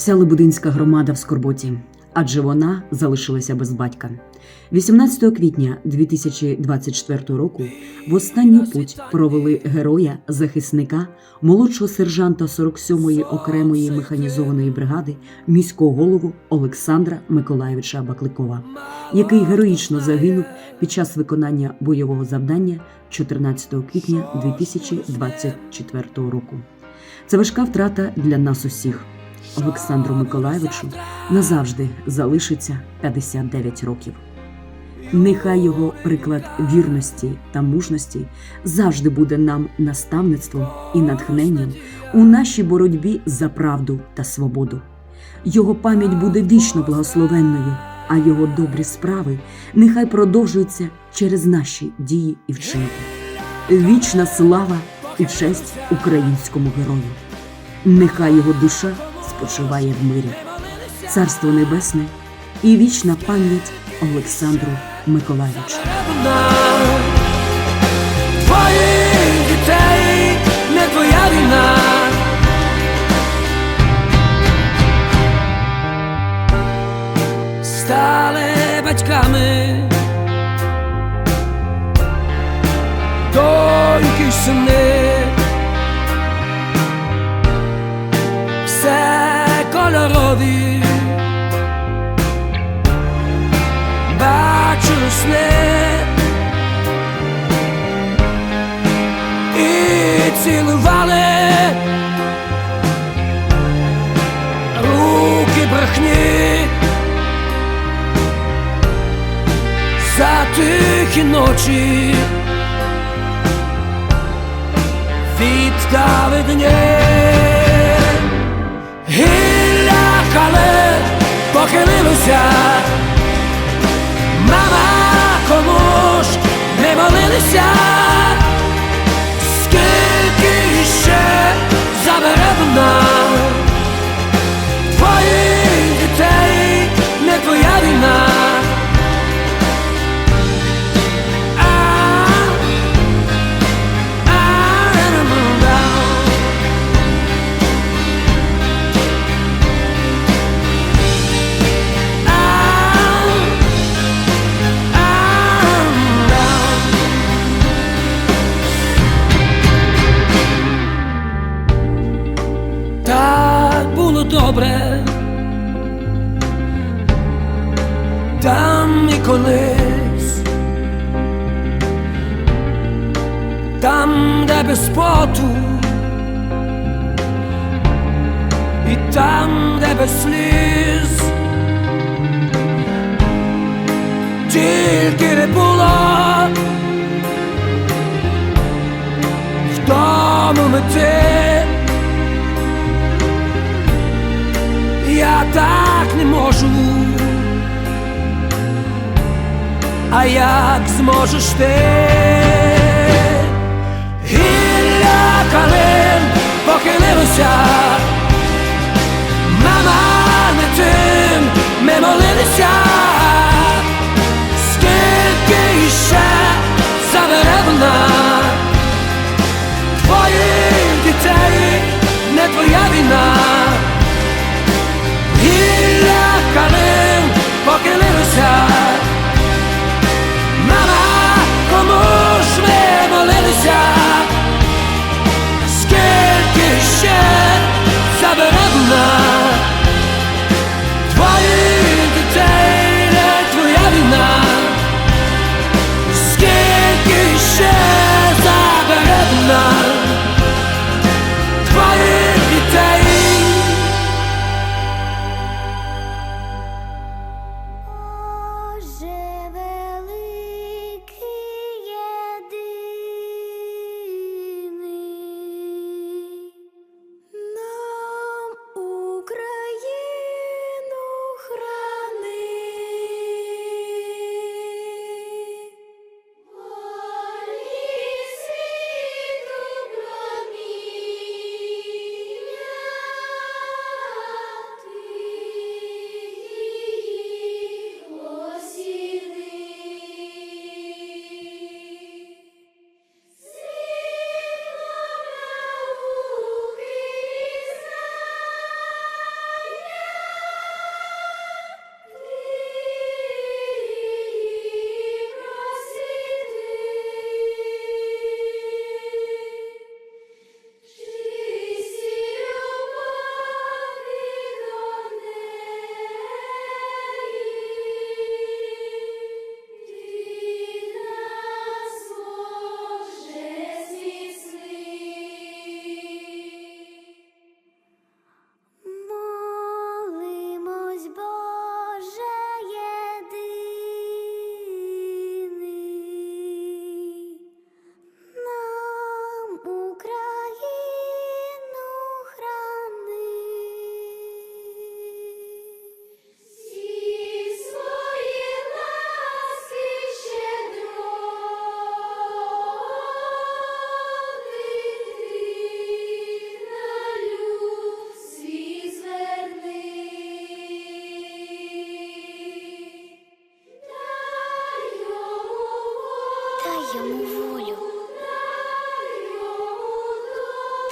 Вся Лебединська громада в скорботі, адже вона залишилася без батька. 18 квітня 2024 року в останню путь провели героя захисника, молодшого сержанта 47-ї окремої механізованої бригади, міського голову Олександра Миколаєвича Бакликова, який героїчно загинув під час виконання бойового завдання 14 квітня 2024 року. Це важка втрата для нас усіх. Олександру Миколаєвичу назавжди залишиться 59 років. Нехай його приклад вірності та мужності завжди буде нам наставництвом і натхненням у нашій боротьбі за правду та свободу. Його пам'ять буде вічно благословенною, а його добрі справи нехай продовжуються через наші дії і вчинки. Вічна слава і честь українському герою. Нехай його душа спочиває в мирі. Царство Небесне і вічна пам'ять Олександру Миколаївичу. Дітей не твоя війна. Стали батьками, доньки й сини, бачу і цілували. Руки брехні. За тихі ночі. Віддали дні. Гілля кале похилилося молилися скільки ще забере вона там і колись, там, де без поту, і там, де без сліз, тільки не було. В тому мети. Я так не А як зможеш ти? Гілля калин похилилося,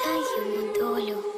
дай йому долю.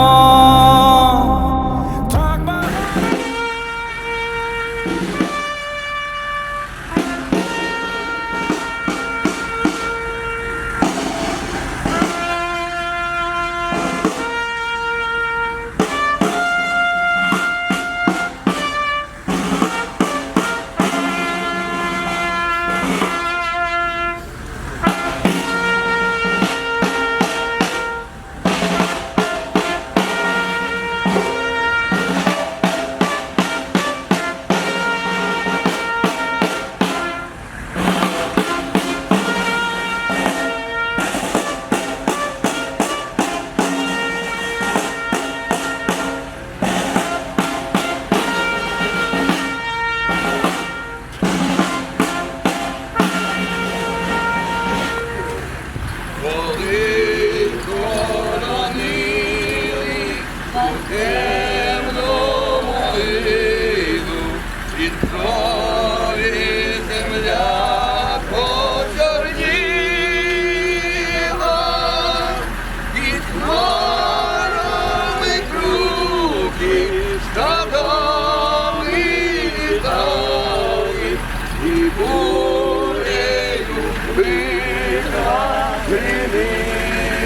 Гриміла.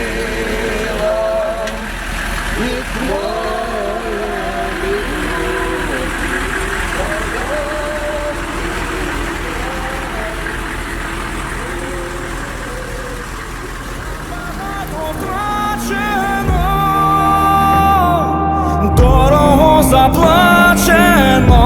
Від хмарами дорого заплачено.